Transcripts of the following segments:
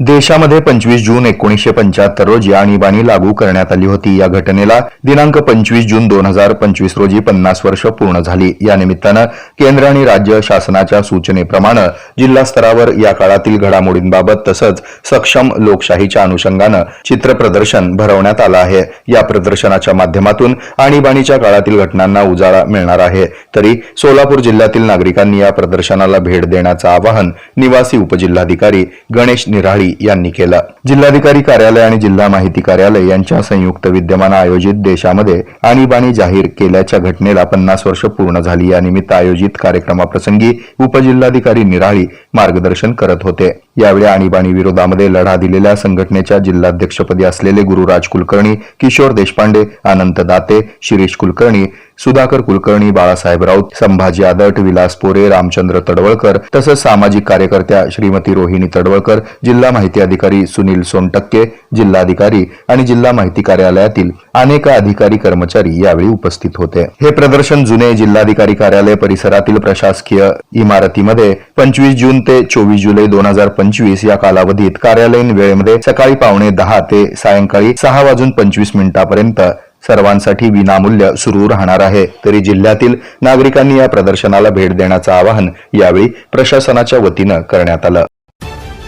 देशामध्ये पंचवीस जून एकोणीसशे पंच्याहत्तर रोजी आणीबाणी लागू करण्यात आली होती. या घटनेला दिनांक पंचवीस जून दोन हजार पंचवीस रोजी पन्नास वर्ष पूर्ण झाली. या निमित्तानं केंद्र आणि राज्य शासनाच्या सूचनेप्रमाणे जिल्हा स्तरावर या काळातील घडामोडींबाबत तसंच सक्षम लोकशाहीच्या अनुषंगानं चित्र प्रदर्शन भरवण्यात आलं आहे. या प्रदर्शनाच्या माध्यमातून आणीबाणीच्या काळातील घटनांना उजाळा मिळणार आहे. तरी सोलापूर जिल्ह्यातील नागरिकांनी या प्रदर्शनाला भेट देण्याचं आवाहन निवासी उपजिल्हाधिकारी गणेश निराळी यांनी केलं. जिल्हाधिकारी कार्यालय आणि जिल्हा माहिती कार्यालय यांच्या संयुक्त विद्यमानं आयोजित देशामध्ये आणीबाणी जाहीर केल्याच्या घटनेला पन्नास वर्ष पूर्ण झाली. या निमित्त आयोजित कार्यक्रमाप्रसंगी उपजिल्हाधिकारी निराळी मार्गदर्शन करत होते. यावेळी आणीबाणी विरोधामध्ये लढा दिलेल्या संघटनेच्या जिल्हाध्यक्षपदी असलेले गुरुराज कुलकर्णी किशोर देशपांडे अनंत दाते शिरीष कुलकर्णी सुधाकर कुलकर्णी बाळासाहेब राऊत संभाजी आदट विलास पोरे रामचंद्र तडवळकर तसंच सामाजिक कार्यकर्त्या श्रीमती रोहिणी तडवळकर जिल्हा माहिती अधिकारी सुनील सोनटक्के जिल्हाधिकारी आणि जिल्हा माहिती कार्यालयातील अनेक अधिकारी कर्मचारी यावेळी उपस्थित होते. हे प्रदर्शन जुने जिल्हाधिकारी कार्यालय परिसरातील प्रशासकीय इमारतीमध्ये पंचवीस जून ते चोवीस जुलै दोन हजार पंचवीस या कालावधीत कार्यालयीन वेळेमध्ये सकाळी पावणे दहा ते सायंकाळी सहा वाजून पंचवीस मिनिटापर्यंत सर्वांसाठी विनामूल्य सुरू राहणार आहे. तरी जिल्ह्यातील नागरिकांनी या प्रदर्शनाला भेट देण्याचं आवाहन यावेळी प्रशासनाच्या वतीनं करण्यात आलं.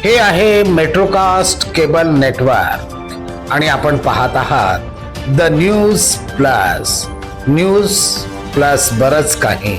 हे आहे मेट्रोकास्ट केबल नेटवर्क आणि आपण पाहत आहात the news plus news plus बरच काही.